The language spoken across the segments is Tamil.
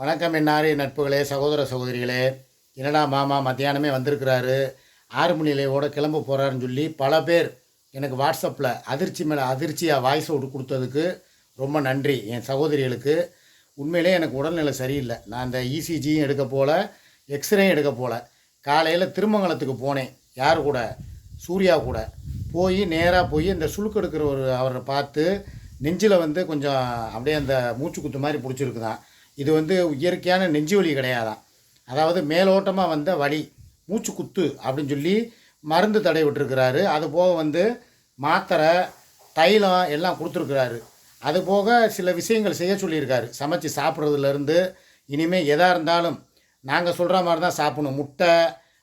வணக்கம் என்னாரி நட்புகளே சகோதர சகோதரிகளே. என்னடா மாமா மத்தியானமே வந்திருக்கிறாரு. ஆறு மணி நிலையோட கிளம்ப போகிறாருன்னு சொல்லி பல பேர் எனக்கு வாட்ஸ்அப்பில் அதிர்ச்சி மேலே அதிர்ச்சியாக வாய்ஸ் அவுட் கொடுத்ததுக்கு ரொம்ப நன்றி என் சகோதரிகளுக்கு. உண்மையிலே எனக்கு உடல்நிலை சரியில்லை. நான் இந்த இசிஜியும் எடுக்க போல எக்ஸ்ரேயும் எடுக்க போல. காலையில் திருமங்கலத்துக்கு போனேன். யார் கூட? சூர்யா கூட. போய் நேராக போய் இந்த சுழுக்கு எடுக்கிற ஒரு அவரை பார்த்து நெஞ்சில் வந்து கொஞ்சம் அப்படியே அந்த மூச்சு குத்து மாதிரி பிடிச்சிருக்குதான். இது வந்து இயற்கையான நெஞ்சு வலி கிடையாதான் அதாவது மேலோட்டமாக வந்த வலி மூச்சு குத்து அப்படின்னு சொல்லி மருந்து தடை விட்டுருக்கிறாரு. அது போக வந்து மாத்திரை தைலம் எல்லாம் கொடுத்துருக்குறாரு. அது போக சில விஷயங்கள் செய்ய சொல்லியிருக்காரு. சமைச்சு சாப்பிட்றதுலேருந்து இனிமேல் எதாக இருந்தாலும் நாங்கள் சொல்கிற மாதிரி தான் சாப்பிடணும். முட்டை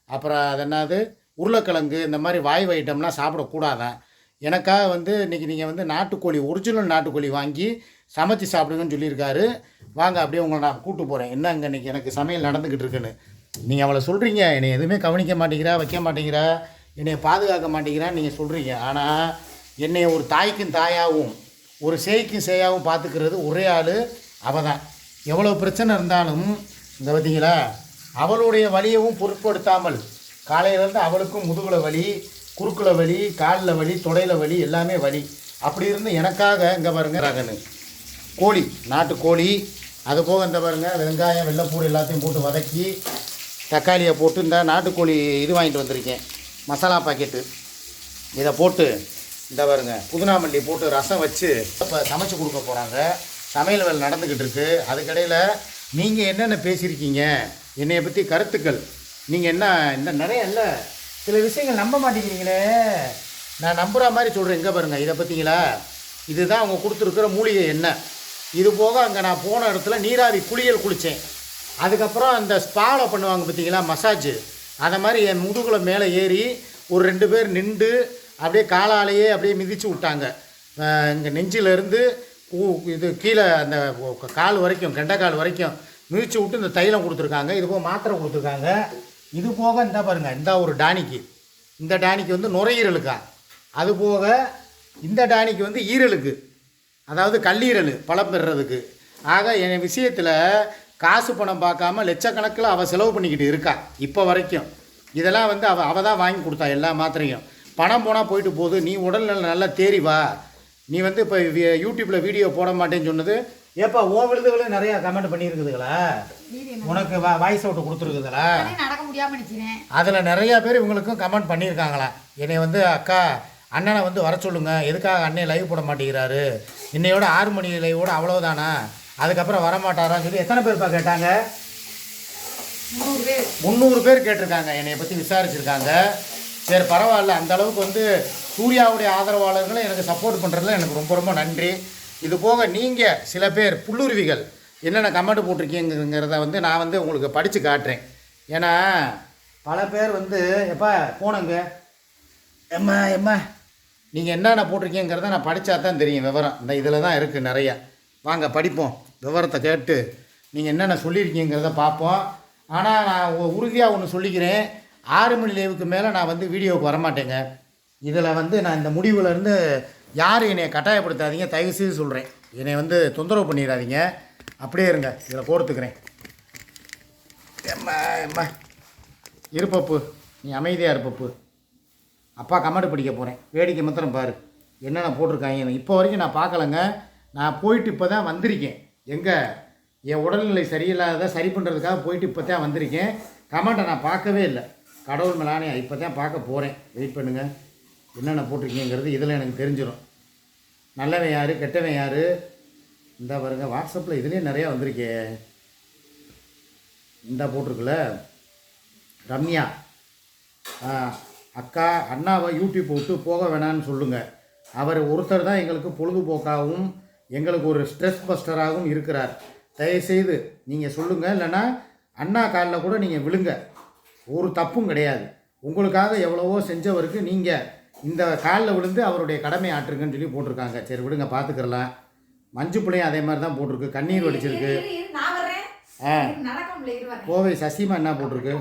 அப்புறம் அது என்னது? உருளைக்கிழங்கு இந்த மாதிரி வாய்வு ஐட்டம்லாம் சாப்பிடக்கூடாதான் எனக்காக வந்து இன்றைக்கி நீங்கள் வந்து நாட்டுக்கோழி ஒரிஜினல் நாட்டுக்கோழி வாங்கி சமைச்சு சாப்பிடுங்கன்னு சொல்லியிருக்காரு. வாங்க அப்படியே உங்களை நான் கூட்டு போகிறேன் என்ன இங்கே இன்றைக்கி எனக்கு சமையல் நடந்துக்கிட்டு இருக்குன்னு. நீங்கள் அவளை சொல்கிறீங்க என்னை எதுவுமே கவனிக்க மாட்டேங்கிறா வைக்க மாட்டேங்கிறா. என்னை பாதுகாக்க மாட்டேங்கிறான்னு நீங்கள் சொல்கிறீங்க ஆனால் என்னை ஒரு தாய்க்கும் தாயாகவும் ஒரு சேய்க்கும் சேயாகவும் பார்த்துக்கிறது ஒரே ஆள் அவள் தான் எவ்வளோ பிரச்சனை இருந்தாலும் இந்த பார்த்தீங்களா அவளுடைய வழியவும் பொருட்படுத்தாமல் காலையிலேருந்து அவளுக்கும் முதுகில் வலி குறுக்குல வலி காலில் வலி தொடையில் வலி எல்லாமே வலி. அப்படி இருந்து எனக்காக இங்கே பாருங்க ரகனு கோழி நாட்டு கோழி. அது போக இந்த பாருங்க வெங்காயம் வெள்ளைப்பூடு எல்லாத்தையும் போட்டு வதக்கி தக்காளியை போட்டு இந்த நாட்டுக்கோழி இது வாங்கிட்டு வந்திருக்கேன். மசாலா பாக்கெட்டு. இதை போட்டு இந்த பாருங்க புதினாமல்லி போட்டு ரசம் வச்சு இப்போ சமைச்சு கொடுக்க போகிறாங்க சமையல் வேலை நடந்துக்கிட்டு இருக்குது அதுக்கடையில் நீங்கள் என்னென்ன பேசியிருக்கீங்க? என்னைய பற்றி கருத்துக்கள். நீங்கள் என்ன இந்த நிறைய இல்லை. சில விஷயங்கள் நம்ப மாட்டேங்கிறீங்களே. நான் நம்புகிற மாதிரி சொல்கிறேன் எங்கே பாருங்கள் இதை பார்த்தீங்களா இதுதான் அவங்க கொடுத்துருக்குற மூலிகை எண்ணெய். இது போக அங்கே நான் போன இடத்துல நீராவி குளியல் குளித்தேன் அதுக்கப்புறம் அந்த ஸ்பாவில் பண்ணுவாங்க பார்த்தீங்களா மசாஜ் அதை மாதிரி என் முதுகுல மேலே ஏறி ஒரு ரெண்டு பேர் நின்று அப்படியே காலாலேயே அப்படியே மிதித்து விட்டாங்க. இங்கே நெஞ்சிலேருந்து இது கீழே அந்த கால் வரைக்கும் கெண்டைக்கால் வரைக்கும் மிதித்து விட்டு இந்த தைலம் கொடுத்துருக்காங்க. இது போக மாத்திரை கொடுத்துருக்காங்க. இது போக இந்த பாருங்க இந்த ஒரு டானிக்கு. இந்த டானிக்கு வந்து நுரையீரலுக்கா. அது போக இந்த டானிக்கு வந்து ஈரலுக்கு. அதாவது கல்லீரல் பலம் பெறுறதுக்கு ஆக என் விஷயத்தில் காசு பணம் பார்க்காம லட்சக்கணக்கில் அவள் செலவு பண்ணிக்கிட்டு இருக்கா இப்போ வரைக்கும். இதெல்லாம் வந்து அவள் அவள் தான் வாங்கி கொடுத்தா எல்லா மாத்திரையும். பணம் போனால் போயிட்டு போகுது நீ உடல்நல நல்லா தேறி வா. நீ வந்து இப்போ யூடியூப்பில் வீடியோ போட மாட்டேன்னு சொன்னது. ஏப்பா ஓ விழுதுகளும் நிறையா கமெண்ட் பண்ணியிருக்குதுங்களா உனக்கு வா வாய்ஸ் அவுட் கொடுத்துருக்குதுங்களா அதில் நிறையா பேர் இவங்களுக்கும் கமெண்ட் பண்ணியிருக்காங்களா? என்னை வந்து அக்கா அண்ணனை வந்து வர சொல்லுங்க. எதுக்காக அண்ணன் லைவ் போட மாட்டேங்கிறாரு? இன்னையோட ஆறு மணி லைவோட அவ்வளோதானா அதுக்கப்புறம் வரமாட்டாரான்னு சொல்லி எத்தனை பேர்ப்பா கேட்டாங்க? பேர் முந்நூறு பேர் கேட்டிருக்காங்க. என்னை பற்றி விசாரிச்சிருக்காங்க. சரி பரவாயில்ல. அந்த அளவுக்கு வந்து சூர்யாவுடைய ஆதரவாளர்களும் எனக்கு சப்போர்ட் பண்ணுறதுல எனக்கு ரொம்ப ரொம்ப நன்றி. இது போக நீங்கள் சில பேர் புல்லுருவிகள் என்னென்ன கமெண்ட் போட்டிருக்கீங்கிறத வந்து நான் வந்து உங்களுக்கு படித்து காட்டுறேன். ஏன்னா பல பேர் வந்து எப்பா போனங்க. எம்மா எம்மா. நீங்கள் என்னென்ன போட்டிருக்கீங்கிறத நான் படித்தா தான் தெரியும் விவரம். இந்த இதில் தான் இருக்குது நிறைய. வாங்க படிப்போம். விவரத்தை கேட்டு நீங்கள் என்னென்ன சொல்லியிருக்கீங்கிறத பார்ப்போம். ஆனால் நான் உறுதியாக ஒன்று சொல்லிக்கிறேன். ஆறு மணி லேவுக்கு மேலே நான் வந்து வீடியோவுக்கு வரமாட்டேங்க. இதில் வந்து நான் இந்த முடிவுலேருந்து இருந்து என்னை கட்டாயப்படுத்தாதீங்க தயவு செய்து சொல்கிறேன் என்னை வந்து தொந்தரவு பண்ணிடாதீங்க. அப்படியே இருங்க இதில் கோர்த்துக்கிறேன். எம்மா எம்மா. இருப்பப்பு நீ அமைதியாக இருப்பப்பு. அப்பா கமெண்ட் படிக்க போகிறேன் வேடிக்கை மாத்திரம் பாரு. என்னென்ன போட்டிருக்காங்க இப்போ வரைக்கும் நான் பார்க்கலங்க. நான் போயிட்டு இப்போ தான் வந்திருக்கேன். எங்கே? என் உடல்நிலை சரியில்லாத சரி பண்ணுறதுக்காக போயிட்டு இப்போ தான் வந்திருக்கேன். கமெண்ட்டை நான் பார்க்கவே இல்லை. கடவுள் மேலானே இப்போ தான் பார்க்க போகிறேன் வெயிட் பண்ணுங்கள் என்னென்ன போட்டிருக்கீங்கிறது இதில் எனக்கு தெரிஞ்சிடும் நல்லவன் யார்? கெட்டவன் யார்? இந்த பாருங்க வாட்ஸ்அப்பில் இதுலேயே நிறையா வந்திருக்கே. இந்த போட்டிருக்குல்ல ரம்யா. ஆ, அக்கா அண்ணாவை யூடியூப் விட்டு போக வேணான்னு சொல்லுங்கள் அவர் ஒருத்தர் தான் எங்களுக்கு பொழுதுபோக்காகவும் எங்களுக்கு ஒரு ஸ்ட்ரெஸ் பஸ்டராகவும் இருக்கிறார். தயவுசெய்து நீங்கள் சொல்லுங்கள் இல்லைன்னா அண்ணா காலில் கூட நீங்கள் விழுங்க. ஒரு தப்பும் கிடையாது. உங்களுக்காக எவ்வளவோ செஞ்சவருக்கு நீங்கள் இந்த காலில் விழுந்து அவருடைய கடமை ஆற்றுங்கன்னு சொல்லி போட்டிருக்காங்க. சரி விடுங்க பார்த்துக்கிறலாம் மஞ்சு பிள்ளையும் அதே மாதிரி தான் போட்டிருக்கு. கண்ணீர் வடிச்சிருக்கு. ஆ. கோவை சசிமா என்ன போட்டிருக்கு?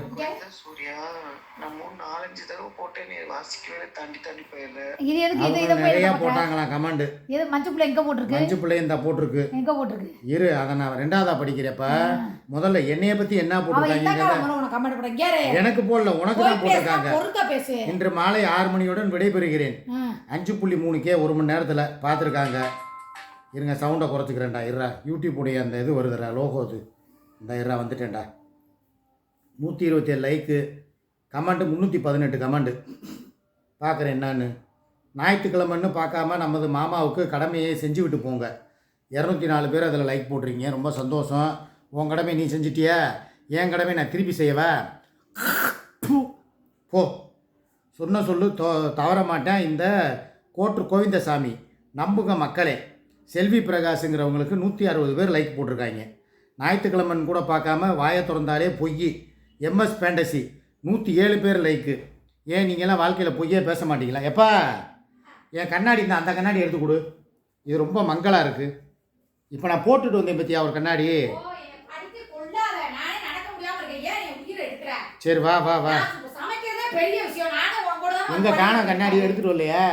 நான் மூணு நாலஞ்சு தடவை போட்டேன். நீ வாசிக்கவே தாண்டி தாண்டி போயிடுற இது எதுக்கு இது அவங்க இதை போய் நிறையா என்ன பண்ற? போட்டாங்களாம் கமாண்டு? இது மஞ்சள் பிள்ளை எங்க போட்டிருக்கு? மஞ்சு பிள்ளை இந்த போட்டிருக்கு. எங்க போட்டிருக்கு? இரு அதை நான் ரெண்டாவதா படிக்கிறப்ப முதல்ல என்னைய பத்தி என்ன போட்டிருக்காங்க? காலம் உனக்கு கமெண்ட் போட கேரு எனக்கு போடல உனக்கு தான் போட்டிருக்காங்க. பொறுக்க பேசு. இன்று மாலை ஆறு மணியுடன் விடைபெறுகிறேன். அஞ்சு புள்ளி மூணுக்கே ஒரு மணி நேரத்தில் பார்த்துருக்காங்க. இருங்க சவுண்டை குறைச்சிக்கிறேன்டா. இருடா யூடியூப்புடைய அந்த இது வருதுடா லோகோ இது இந்த இருடா வந்துட்டேன்டா. நூற்றி இருபத்தேழு லைக்கு கமெண்ட்டு முந்நூற்றி பதினெட்டு கமெண்டு. பார்க்குறேன் என்னான்னு. ஞாயிற்றுக்கிழமைன்னு பார்க்காம நமது மாமாவுக்கு கடமையை செஞ்சு விட்டு போங்க. இரநூத்தி நாலு பேர் அதில் லைக் போட்டிருக்கீங்க. ரொம்ப சந்தோஷம். உன் கடமை நீ செஞ்சிட்டியா? என் கடமை நான் திருப்பி செய்வேன் போ. சொன்ன சொல்லு தோ தவற மாட்டேன். இந்த கோட்டு கோவிந்தசாமி நம்புங்க மக்களே செல்வி பிரகாஷுங்கிறவங்களுக்கு நூற்றி அறுபது பேர் லைக் போட்டிருக்காங்க. ஞாயிற்றுக்கிழமன் கூட பார்க்காம வாயை திறந்தாலே பொய். எம்எஸ் ஃபேண்டசி நூற்றி ஏழு பேர் லைக்கு ஏன் நீங்களாம் வாழ்க்கையில் பொய்யே பேச மாட்டீங்களா? எப்பா என் கண்ணாடி இந்த அந்த கண்ணாடி எடுத்து கொடு. இது ரொம்ப மங்கலாக இருக்குது இப்போ நான் போட்டுட்டு வந்தேன் பற்றியா ஒரு கண்ணாடி? சரி வா வா வா. எங்கே வந்து காண படிக்கிறேன். கண்ணாடி எடுத்துகிட்டு வரலையா?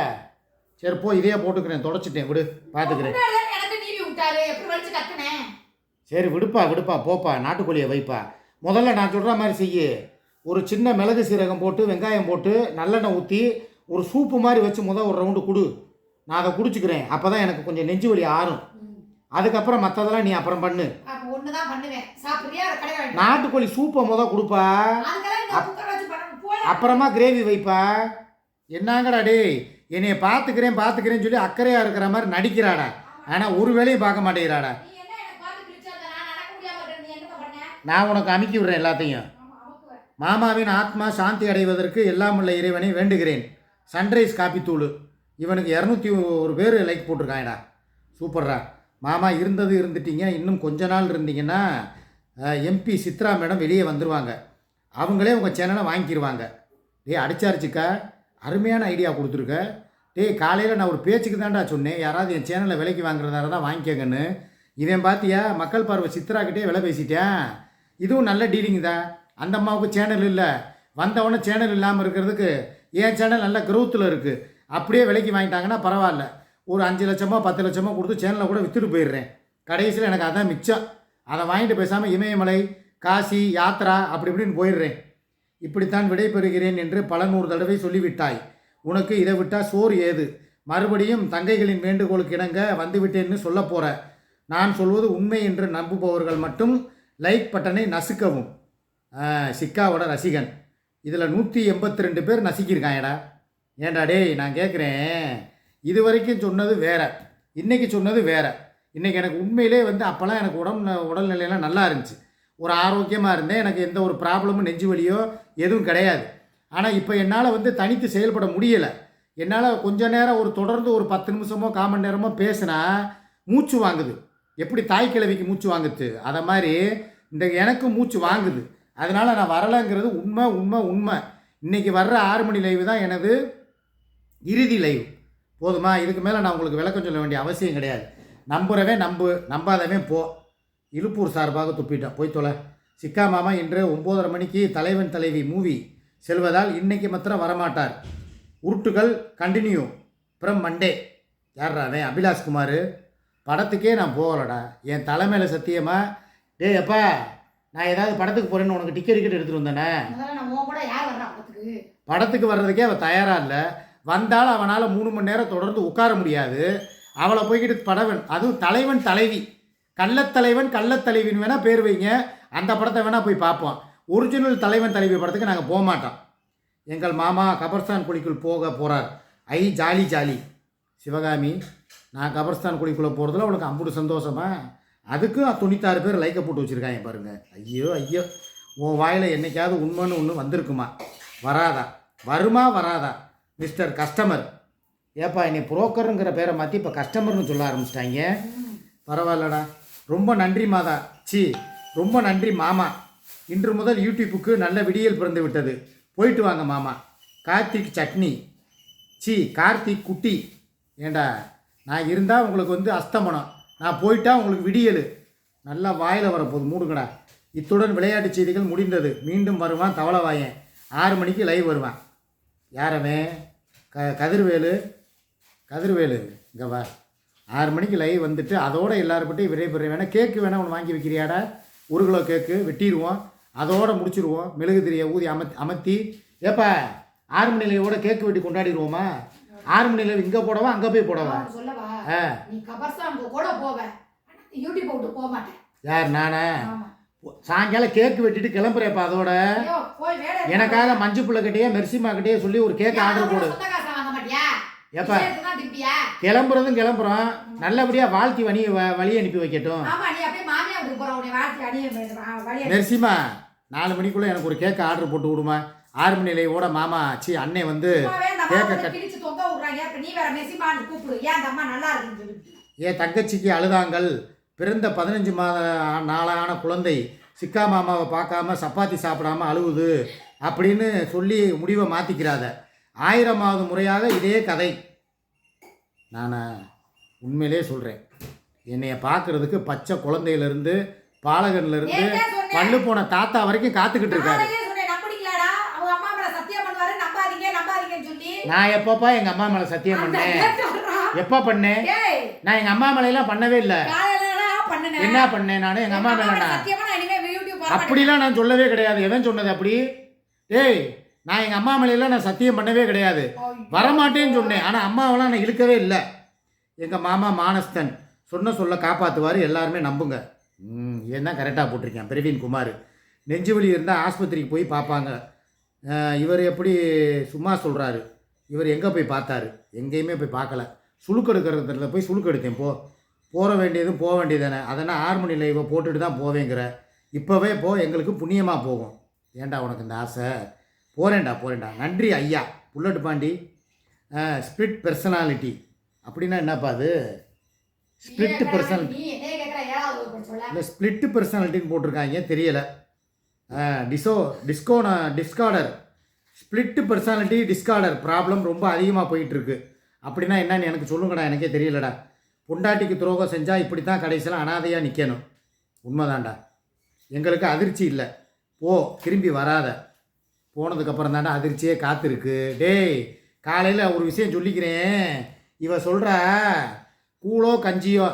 சரி போ இதே போட்டுக்கிறேன். தொடச்சிட்டேன் விடு. பார்த்துக்கிறேன்? சரி விடுப்பா விடுப்பா. போப்பா நாட்டுக்கோழியை வைப்பா. முதல்ல நான் சொல்கிற மாதிரி செய்யு. ஒரு சின்ன மிளகு சீரகம் போட்டு வெங்காயம் போட்டு நல்லெண்ணெய் ஊற்றி ஒரு சூப்பு மாதிரி வச்சு முதல் ஒரு ரவுண்டு கொடு. நான் அதை குடிச்சுக்கிறேன். அப்போ தான் எனக்கு கொஞ்சம் நெஞ்சு வலி ஆறும். அதுக்கப்புறம் மற்றதெல்லாம் நீ அப்புறம் பண்ணு. நாட்டுக்கோழி சூப்பை முதல் கொடுப்பா. அப்புறமா கிரேவி வைப்பா. என்னங்கடா டேய்? என்னைய பார்த்துக்கிறேன் பார்த்துக்கிறேன்னு சொல்லி அக்கறையாக இருக்கிற மாதிரி நடிக்கிறாடா. ஆனால் ஒரு வேலையும் பார்க்க மாட்டேங்கிறாடா. நான் உனக்கு அமுக்கி விடுறேன் எல்லாத்தையும். மாமாவின் ஆத்மா சாந்தி அடைவதற்கு எல்லாம் உள்ள இறைவனை வேண்டுகிறேன். சன்ரைஸ் காப்பித்தூள் இவனுக்கு இரநூத்தி ஒரு பேர் லைக் போட்டிருக்காங்கடா. சூப்பர்ரா. மாமா இருந்தது இருந்துட்டீங்க. இன்னும் கொஞ்ச நாள் இருந்தீங்கன்னா எம்பி சித்ரா மேடம் வெளியே வந்துடுவாங்க அவங்களே உங்கள் சேனலை வாங்கிக்கிடுவாங்க டேய் அடிச்சாரிச்சிக்கா அருமையான ஐடியா கொடுத்துருக்க. டேய் காலையில் நான் ஒரு பேச்சுக்கு தான்டா சொன்னேன். யாராவது என் சேனலை விலைக்கு வாங்குறதா தான் வாங்கிக்கங்கன்னு. இவன் பார்த்தியா மக்கள் பார்வை சித்ராக்கிட்டே விலை பேசிட்டேன். இதுவும் நல்ல டீலிங் தான். அந்த அம்மாவுக்கு சேனல் இல்லை. வந்தவொடனே சேனல் இல்லாமல் இருக்கிறதுக்கு என் சேனல் நல்ல க்ரௌத்தில் இருக்குது அப்படியே விலைக்கு வாங்கிட்டாங்கன்னா பரவாயில்ல. ஒரு அஞ்சு லட்சமோ பத்து லட்சமோ கொடுத்து சேனலை கூட விற்றுட்டு போயிடுறேன். கடைசியில் எனக்கு அதான் மிச்சம். அதை வாங்கிட்டு பேசாமல் இமயமலை காசி யாத்ரா அப்படி இப்படின்னு போயிடுறேன். இப்படித்தான் விடைபெறுகிறேன் என்று பல நூறு தடவை சொல்லிவிட்டாய். உனக்கு இதை விட்டால் சோறு ஏது? மறுபடியும் தங்கைகளின் வேண்டுகோளுக்கு இணங்க வந்துவிட்டேன்னு சொல்ல போகிற நான் சொல்வது உண்மை என்று நம்புபவர்கள் மட்டும் லைக் பட்டனை நசுக்கவும். சிக்காவோட ரசிகன். இதில் நூற்றி எண்பத்தி ரெண்டு பேர் நசுக்கியிருக்காங்கடா ஏன்டா டேய் நான் கேட்குறேன் இது வரைக்கும் சொன்னது வேற. இன்றைக்கி சொன்னது வேறு. இன்றைக்கி எனக்கு உண்மையிலே வந்து அப்போல்லாம் எனக்கு உடம்பு உடல்நிலையெல்லாம் நல்லா இருந்துச்சு. ஒரு ஆரோக்கியமாக இருந்தேன். எனக்கு எந்த ஒரு ப்ராப்ளமும் நெஞ்சு வலியோ எதுவும் கிடையாது. ஆனால் இப்போ என்னால் வந்து தனித்து செயல்பட முடியலை. என்னால் கொஞ்ச நேரம் ஒரு தொடர்ந்து ஒரு பத்து நிமிஷமோ காமன் நேரமோ பேசினா மூச்சு வாங்குது. எப்படி தாய் கிழவிக்கு மூச்சு வாங்குது? அதை மாதிரி இந்த எனக்கும் மூச்சு வாங்குது. அதனால் நான் வரலைங்கிறது உண்மை உண்மை உண்மை. இன்றைக்கி வர்ற ஆறு மணி லைவ் தான் எனது இறுதி லைவ் போதுமா? இதுக்கு மேலே நான் உங்களுக்கு விளக்கம் சொல்ல வேண்டிய அவசியம் கிடையாது. நம்புறவே நம்பு நம்பாதவன் போ. இழுப்பூர் சார்பாக துப்பிட்டேன். போய் தொலை. சிக்கா மாமா இன்று ஒம்போதரை மணிக்கு தலைவன் தலைவி மூவி செல்வதால் இன்றைக்கி மாத்திரம் வரமாட்டார். உருட்டுகள் கண்டினியூ அப்புறம் மண்டே யார்றாவே அவன்? அபிலாஷ் குமார் படத்துக்கே நான் போகலடா. என் தலைமையில் சத்தியமாக டேய் அப்பா நான் ஏதாவது படத்துக்கு போகிறேன்னு உனக்கு டிக்கெட் டிக்கெட் எடுத்துகிட்டு வந்தேனே? படத்துக்கு? வர்றதுக்கே அவள் தயாராக இல்லை. வந்தாலும் அவனால் மூணு மணி நேரம் தொடர்ந்து உட்கார முடியாது. அவளை போய்கிட்டு படவன் அதுவும் தலைவன் தலைவி. கள்ளத்தலைவன் கள்ளத்தலைவின்னு வேணால் பேர் வைங்க. அந்த படத்தை வேணால் போய் பார்ப்போம். ஒரிஜினல் தலைவன் தலைவி படத்துக்கு நாங்கள் போக மாட்டோம். எங்கள் மாமா கபர்ஸ்தான் குழிக்குள் போக போகிறார் ஐ ஜாலி ஜாலி. சிவகாமி நான் கபர்ஸ்தான் குழிக்குள்ளே போகிறதுல அவளுக்கு அம்புடு சந்தோஷமா? அதுக்கும் தொண்ணூத்தாறு பேர் லைக்கை போட்டு வச்சுருக்காங்க பாருங்க. ஐயோ ஐயோ. உன் வாயில் என்னைக்காவது உண்மைன்னு ஒன்று வந்திருக்குமா? வராதா? வருமா வராதா? மிஸ்டர் கஸ்டமர் ஏப்பா என்னை புரோக்கருங்கிற பேரை மாற்றி இப்போ கஸ்டமர்னு சொல்ல ஆரம்பிச்சிட்டாங்க. பரவாயில்லடா. ரொம்ப நன்றி மாதா. சி ரொம்ப நன்றி மாமா. இன்று முதல் யூடியூப்புக்கு நல்ல விடியல் பிறந்து விட்டது. போயிட்டு வாங்க மாமா. கார்த்திக் சட்னி. சி கார்த்திக் குட்டி. ஏண்டா நான் இருந்தால் உங்களுக்கு வந்து அஸ்தமனம். நான் போயிட்டா உங்களுக்கு விடியல். நல்லா வாயில் வரப்போகுது மூடுங்கடா. இத்துடன் விளையாட்டு செய்திகள் முடிந்தது. மீண்டும் வருவான் தவளவாயன். ஆறு மணிக்கு லைவ் வருவான். யாரவே? க கதிர்வேலு. கதிர்வேலு இங்கே வா. ஆறு மணிக்கு லைவ் வந்துட்டு அதோட எல்லாருப்பட்டையும் விடைபெற வேணால் கேக்கு வேணால் ஒன்று வாங்கி வைக்கிறியாடா? ஒரு கிலோ கேக்கு வெட்டிடுவோம் அதோட முடிச்சிடுவோம் மெழுகு திரியை ஊதி அமத் அமர்த்தி ஏப்பா ஆறு மணி லைவோட கேக்கு வெட்டி கொண்டாடிடுவோமா ஆறு மணி லைவ் இங்கே போடவா அங்கே போய் போடவா? நீ கபர்ஸ்தானுக்கு கூட போவேன் யூடியூப் விட்டு போக மாட்டேன். யார் நானே? சாயங்காலம் கேக் வெட்டிட்டு கிளம்புறேப்பா அதோட. எனக்காக மஞ்சு பிள்ளைகிட்டயே மெர்சிமாக்கிட்டயே சொல்லி ஒரு கேக் ஆர்டர் போடு ஏப்பா கிளம்புறதும் கிளம்புறோம். நல்லபடியா வாழ்த்தி வழி வழி அனுப்பி வைக்கட்டும். மெர்சிமா நாலு மணிக்குள்ள எனக்கு ஒரு கேக் ஆர்டர் போட்டு விடுமா. ஆறு மணி நிலையோட மாமா சி அன்னை வந்து கேக்கை கட்டி விடுறாங்க இப்ப நீ வேற மெஸ்ஸிமான்னு கூப்பிடு. ஏன் அந்த அம்மா நல்லா இருக்குன்னு என் தங்கச்சிக்கு அழுதாங்கள். பிறந்த பதினஞ்சு மாத நாளான குழந்தை. சிக்கா மாமாவை பார்க்காம சப்பாத்தி சாப்பிடாம அழுவுது அப்படின்னு சொல்லி முடிவை மாற்றிக்கிறாத ஆயிரமாவது முறையாக இதே கதை. நான் உண்மையிலே சொல்கிறேன் என்னைய பார்க்கறதுக்கு பச்சை குழந்தையிலேருந்து பாலகன்லேருந்து. பல்லு போன தாத்தா வரைக்கும் காத்துக்கிட்டு இருக்காரு நாளைக்கே சொன்னேன் நம்புறீங்களாடா அவங்க அம்மா மேல சத்தியம் பண்ணுவாரு நம்பாதீங்க நம்பாதீங்கன்னு சொல்லி நான் எப்பப்பா எங்கள் அம்மா மேலே சத்தியம் பண்ணேன்? எப்போ பண்ணேன் நான் எங்கள் அம்மா மேலையெல்லாம் பண்ணவே இல்லை. என்ன பண்ணேன் நான்? அம்மா எங்க மேலே சத்தியமா நான் இனிமே யூடியூப் வர மாட்டேன். அப்படிலாம் நான் சொல்லவே கிடையாது. எவன் சொன்னது அப்படி? ஏய் நான் எங்கள் அம்மா மேலையெல்லாம் நான் சத்தியம் பண்ணவே கிடையாது. வரமாட்டேன்னு சொன்னேன். ஆனால் அம்மாவெல்லாம் நான் இழுக்கவே இல்லை. எங்கள் மாமா மானஸ்தன் சொன்ன சொல்ல காப்பாற்றுவார் எல்லாருமே நம்புங்க. ம் ஏன்னா கரெக்டாக போட்டிருக்கேன். பிரவீன் குமார். நெஞ்சு வலி இருந்தால் ஆஸ்பத்திரிக்கு போய் பார்ப்பாங்க. இவர் எப்படி சும்மா சொல்கிறாரு இவர் எங்கே போய் பார்த்தாரு? எங்கேயுமே போய் பார்க்கல. சுளுக்கு எடுக்கிறதுல போய் சுளுக்கு எடுத்தேன் போ. போக வேண்டியதும் போக வேண்டியதானே அதனால் ஆறு மணி லைவை போட்டுட்டு தான் போவேங்கிற. இப்போவே போ எங்களுக்கு புண்ணியமாக போகும். ஏன்டா உனக்கு இந்த ஆசை? போகிறேன்டா போகிறேன்டா நன்றி ஐயா. புல்லட் பாண்டி. ஸ்பிளிட் பர்சனாலிட்டி அப்படின்னா என்னப்பா அது? Split personality. இல்லை ஸ்பிளிட் பர்சனாலிட்டின்னு போட்டிருக்காங்க தெரியலை. டிசோ டிஸ்கோன disorder split personality disorder problem ரொம்ப அதிகமாக போயிட்டுருக்கு. அப்படின்னா என்னன்னு எனக்கு சொல்லுங்கடா எனக்கே தெரியலடா. பொண்டாட்டிக்கு துரோகம் செஞ்சால் இப்படி தான் கடைசியில் அனாதையாக நிற்கணும் உண்மைதான்டா. எங்களுக்கு அதிர்ச்சி இல்லை. போ திரும்பி வராத. போனதுக்கப்புறம் தாண்டா அதிர்ச்சியே காத்திருக்கு. டேய் காலையில் ஒரு விஷயம் சொல்லிக்கிறேன். இவ சொல்கிறா கூழோ கஞ்சியோ.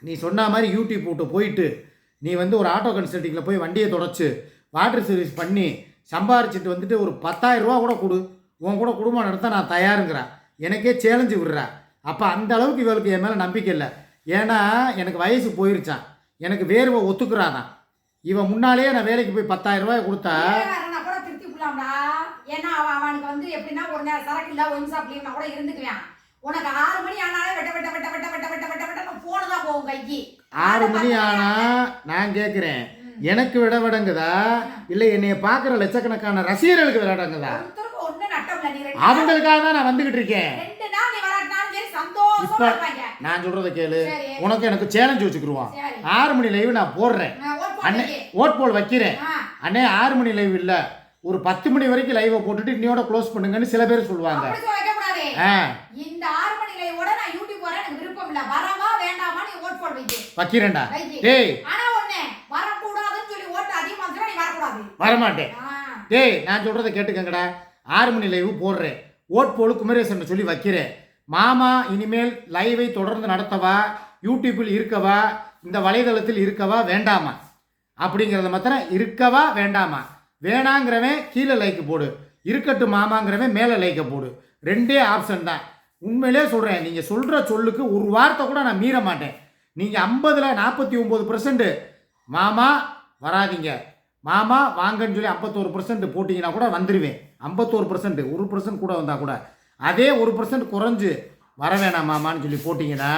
நீ சொன்ன மாதிரி யூடியூப் விட்டு போயிட்டு நீ வந்து ஒரு ஆட்டோ கன்சல்ட்டிங்கில் போய் வண்டியை தொடச்சி வாட்டர் சர்வீஸ் பண்ணி சம்பாரிச்சிட்டு வந்துட்டு ஒரு 10000 ரூபா கூட கொடு. உன் கூட குடும்பம் நடத்த நான் தயாருங்கிறேன் எனக்கே சேலஞ்சு விடுறா. அப்போ அந்த அளவுக்கு இவளுக்கு என் மேலே நம்பிக்கை இல்லை. ஏன்னா எனக்கு வயசு போயிருச்சான் எனக்கு வேர்வை ஒத்துக்குறாதான் இவன் முன்னாலேயே நான் வேலைக்கு போய் 10000 ரூபாய் கொடுத்தா வேலைக்காரனா கூட திருத்தி விடலாம்டா. ஏன்னா அவன் அவனுக்கு வந்து எப்படின்னா ஒரு நேரம் சரக்கு இல்ல ஒயின் ஷாப் லீவ்னா கூட இருந்துக்குவான். உனக்கு ஆறு மணி ஆனாலே வெட்ட வெட்ட வெட்ட வெட்ட வெட்ட வெட்ட வெட்ட வெட்ட போன தான் போகும் கைக்கு. ஆறு மணி ஆனா நான் கேட்குறேன் எனக்கு விட விடங்குதா? இல்லை என்னைய பார்க்குற லட்சக்கணக்கான ரசிகர்களுக்கு விட விடங்குதா? அவங்களுக்காக தான் நான் வந்துகிட்டு இருக்கேன். இப்ப- நான் சொல்றத கேளு. உனக்கு எனக்கு சேலஞ்சு வச்சுக்கிருவான். ஆறு மணி லைவ் நான் போடுறேன். அண்ணே. ஓட் போல் வைக்கிறேன். அண்ணே ஆறு மணி லைவ் இல்லை. ஒரு பத்து மணி வரைக்கும் லைவை போட்டுட்டு இன்னையோட க்ளோஸ் பண்ணுங்கன்னு சில பேர் சொல்லுவாங்க. இந்த ஆறு மணி லைவோட நான் யூடியூப் வர எனக்கு விருப்பம் இல்ல. வரவா வேண்டாமா நீ ஓட் போட வைக்க வைக்கிறேன்டா. வைக்க டேய். வரமாட்டேன். டேய் நான் சொல்கிறத கேட்டுக்கங்கடா. ஆறு மணி லைவ் போடுறேன். ஓட் போல் குமரேசன் சொல்லி வைக்கிறேன். மாமா இனிமேல் லைவை தொடர்ந்து நடத்தவா? யூடியூப்பில் இருக்கவா? இந்த வலைதளத்தில் இருக்கவா? வேண்டாமா? அப்படிங்கிறத மாத்திரம் இருக்கவா? வேண்டாமா? வேணாங்கிறவன் கீழே லைக்கு போடு. இருக்கட்டும் மாமாங்கிறவன் மேலே லைக்கை போடு. ரெண்டே ஆப்ஷன் தான். உண்மையிலே சொல்கிறேன் நீங்கள் சொல்கிற சொல்லுக்கு ஒரு வார்த்தை கூட நான் மீற மாட்டேன். நீங்கள் ஐம்பதில் நாற்பத்தி ஒம்பது மாமா வராதீங்க. மாமா வாங்கன்னு சொல்லி ஐம்பத்தோரு பர்சன்ட் போட்டிங்கன்னா கூட வந்துடுவேன் ஐம்பத்தோரு பர்சன்ட் ஒரு பர்சன்ட் கூட வந்தால் கூட. அதே ஒரு பர்சன்ட் குறைஞ்சு வர வேணாம் மாமான்னு சொல்லி போட்டிங்கன்னா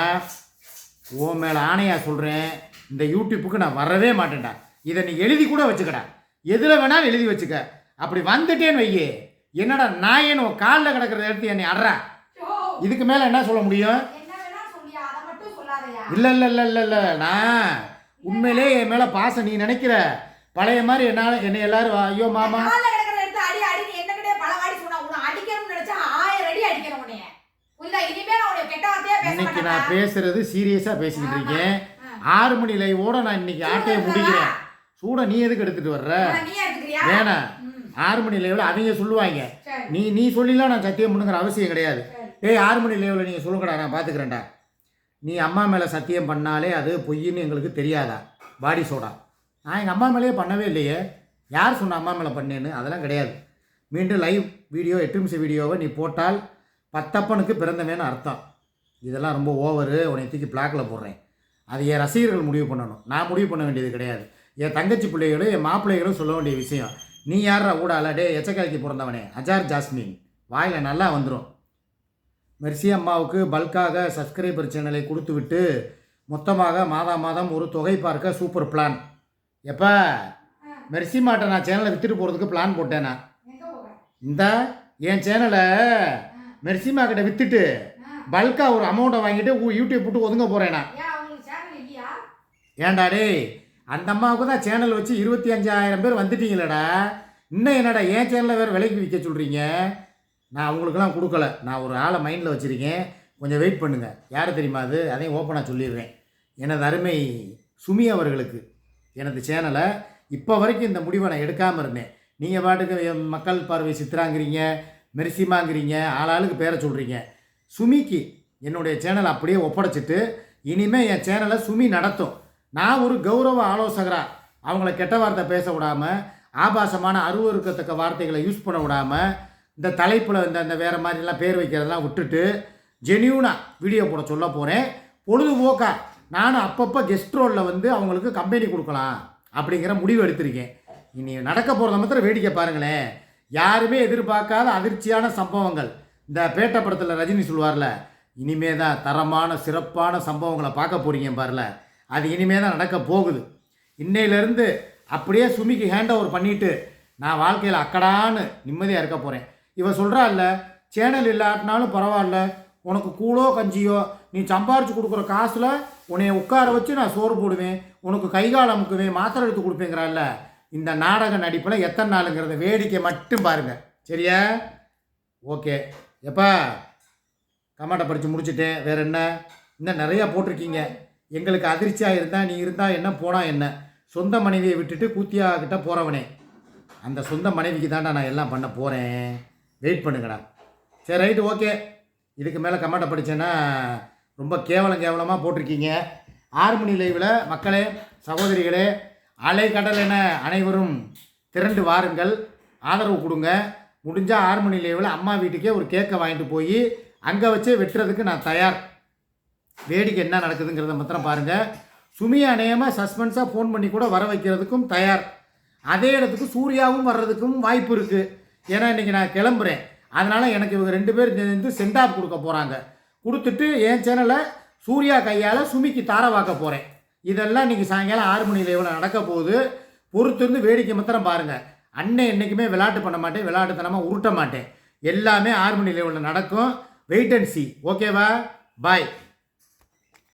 ஓ மேலே ஆணையாக சொல்கிறேன் இந்த யூடியூப்புக்கு நான் வரவே மாட்டேன்டா. இதை நீ எழுதி கூட வச்சுக்கடா. எதில் வேணாலும் எழுதி வச்சுக்க. அப்படி வந்துட்டேன்னு வையே. என்னடா நாயன்னு உன் காலில் கிடக்கிறத எடுத்து என்னை அட்றா? இதுக்கு மேலே என்ன சொல்ல முடியும்? இல்லை இல்லை இல்லை இல்லை இல்லை நான் உண்மையிலே என் மேலே பாசம் நீ நினைக்கிற. பழைய மாதிரி என்னால் என்னை எல்லாரும் ஐயோ மாமா. இன்னைக்கு நான் பேசுறது சீரியஸாக பேசிக்கிட்டு இருக்கேன். ஆறு மணி லைவோட நான் இன்னைக்கு ஆட்டையை முடிக்கிறேன். சூட நீ எதுக்கு எடுத்துட்டு வர்ற? ம், ஆறு மணி லைவில் அவங்க சொல்லுவாங்க. நீ நீ சொல்லிலாம் நான் சத்தியம் பண்ணுங்கிற அவசியம் கிடையாது. டேய் ஆறு மணி லைவில் நீங்கள் சொல்லுங்கடா நான் பார்த்துக்கிறேன்டா நீ அம்மா மேலே சத்தியம் பண்ணாலே அது பொய்ன்னு எங்களுக்கு தெரியாதா? பாடி சோடா. நான் எங்கள் அம்மா மேலேயே பண்ணவே இல்லையே. யார் சொன்ன அம்மா மேலே பண்ணேன்னு? அதெல்லாம் கிடையாது. மீண்டும் லைவ் வீடியோ எட்டு நிமிஷம் வீடியோவை நீ போட்டால் பத்தப்பனுக்கு பிறந்தவேன்னு அர்த்தம். இதெல்லாம் ரொம்ப ஓவரு உன்னை தூக்கி பிளாக்கில் போடுறேன். அது என் ரசிகர்கள் முடிவு பண்ணணும். நான் முடிவு பண்ண வேண்டியது கிடையாது. என் தங்கச்சி பிள்ளைகளும் என் மாப்பிள்ளைகளும் சொல்ல வேண்டிய விஷயம். நீ யாரா ஊடால? டே எச்சக்காய்க்கு பிறந்தவனே. அஜார் ஜாஸ்மின். வாயில் நல்லா வந்துடும் மெர்சி அம்மாவுக்கு பல்காக சப்ஸ்கிரைபர் சேனலை கொடுத்து விட்டு மொத்தமாக மாதா மாதம் ஒரு தொகை பார்க்க சூப்பர் பிளான் எப்போ? மெர்சி மாட்டை நான் சேனலை விற்றுட்டு போகிறதுக்கு பிளான் போட்டேன்? நான் இந்த என் சேனலை மெர்சிமா கிட்ட விற்றுட்டு பல்காக ஒரு அமௌண்ட்டை வாங்கிட்டு யூடியூப் போட்டு ஒதுங்க போகிறேன் நான் இல்லையா? ஏன்டா டேய் அந்த அம்மாவுக்கு தான் சேனல் வச்சு இருபத்தி அஞ்சாயிரம் பேர் வந்துட்டீங்களேடா. இன்னும் என்னடா என் சேனலை வேறு விலைக்கு விற்க சொல்கிறீங்க நான் அவங்களுக்கெல்லாம் கொடுக்கல. நான் ஒரு ஆளை மைண்டில் வச்சுருக்கேன். கொஞ்சம் வெயிட் பண்ணுங்கள் யார் தெரியுமா அது? அதையும் ஓப்பனாக சொல்லிடுறேன். எனது அருமை சுமி அவர்களுக்கு. எனது சேனலை இப்போ வரைக்கும் இந்த முடிவை நான் எடுக்காமல் இருந்தேன். நீங்கள் பாட்டுக்கு என் மக்கள் பார்வை சித்ராங்கிறீங்க மெரிசிமாங்கிறீங்க ஆளாளுக்கு பேரை சொல்கிறீங்க சுமிக்கு என்னுடைய சேனலை அப்படியே ஒப்படைச்சிட்டு இனிமேல் என் சேனலை சுமி நடத்தும். நான் ஒரு கௌரவ ஆலோசகராக அவங்கள கெட்ட வார்த்தை பேச விடாமல் ஆபாசமான அருவருக்கத்தக்க வார்த்தைகளை யூஸ் பண்ண விடாமல் இந்த தலைப்பில் இந்த இந்த வேறு மாதிரிலாம் பேர் வைக்கிறதெல்லாம் விட்டுட்டு ஜெனியூனாக வீடியோ போட சொல்ல போகிறேன் பொழுதுபோக்காக நானும் அப்பப்போ கெஸ்ட் ரோலில் வந்து அவங்களுக்கு கம்பெனி கொடுக்கலாம் அப்படிங்கிற முடிவு எடுத்திருக்கேன். இனி நடக்க போகிறத மாத்திரம் வேடிக்கை பாருங்களேன். யாருமே எதிர்பார்க்காத அதிர்ச்சியான சம்பவங்கள். இந்த பேட்ட படத்தில் ரஜினி சொல்வார்ல இனிமே தான் தரமான சிறப்பான சம்பவங்களை பார்க்க போகிறீங்க பாருல. அது இனிமே தான் நடக்க போகுது. இன்னையிலேருந்து அப்படியே சுமிக்கு ஹேண்ட் ஓவர் பண்ணிவிட்டு நான் வாழ்க்கையில் அக்கடான்னு நிம்மதியாக இருக்க போகிறேன் இவன் சொல்கிறா இல்லை சேனல் இல்லாட்டினாலும் பரவாயில்ல. உனக்கு கூழோ கஞ்சியோ நீ சம்பாரிச்சு கொடுக்குற காசில் உன்னை உட்கார வச்சு நான் சோறு போடுவேன் உனக்கு கைகால் அமுக்குவேன் மாத்திரை எடுத்து கொடுப்பேங்கிறான்ல இந்த நாடக நடிப்பில் எத்தனை நாளுங்கிறத வேடிக்கை மட்டும் பாருங்கள் சரியா? ஓகே. எப்பா கமாட்டை படித்து முடிச்சுட்டேன். வேற என்ன? இன்னும் நிறையா போட்டிருக்கீங்க. எங்களுக்கு அதிர்ச்சியாக இருந்தால் நீ இருந்தால் என்ன போனால் என்ன? சொந்த மனைவியை விட்டுட்டு கூத்தியா கிட்ட போகிறவனே அந்த சொந்த மனைவிக்கு தான்டா நான் எல்லாம் பண்ண போகிறேன் வெயிட் பண்ணுங்கடா. சரி ரைட்டு ஓகே. இதுக்கு மேலே கமாட்டை படித்தேன்னா ரொம்ப கேவலம் கேவலமாக போட்டிருக்கீங்க. ஆறுமணி லைவில் மக்களே சகோதரிகளே அலை கடல் என அனைவரும் திரண்டு வாருங்கள். ஆதரவு கொடுங்க. முடிஞ்சால் ஆறு மணி லைவில் அம்மா வீட்டுக்கே ஒரு கேக்கை வாங்கிட்டு போய் அங்கே வச்சே வெட்டுறதுக்கு நான் தயார். வேடிக்கை என்ன நடக்குதுங்கிறத மாத்திரம் பாருங்கள் சுமியா நேயமாக சஸ்பென்ஸாக ஃபோன் பண்ணி கூட வர வைக்கிறதுக்கும் தயார். அதே இடத்துக்கு சூர்யாவும் வர்றதுக்கும் வாய்ப்பு இருக்குது ஏன்னா இன்றைக்கி நான் கிளம்புறேன். அதனால் எனக்கு இவங்க ரெண்டு பேர் சேர்ந்து சென்டாப் கொடுக்க போகிறாங்க கொடுத்துட்டு என் சேனலை சூர்யா கையால் சுமிக்கு தாரவாக்க போகிறேன் இதெல்லாம் இன்றைக்கி சாயங்காலம் ஆறு மணியில் எவ்வளோ நடக்க போகுது. பொறுத்திருந்து வேடிக்கை மாத்திரம் பாருங்கள் அண்ணன் என்றைக்குமே விளையாட்டு பண்ண மாட்டேன். விளாட்டுத்தனமாக உருட்ட மாட்டேன். எல்லாமே ஆறு மணி லைவில் நடக்கும். வெயிட் அண்ட் சி ஓகேவா பாய்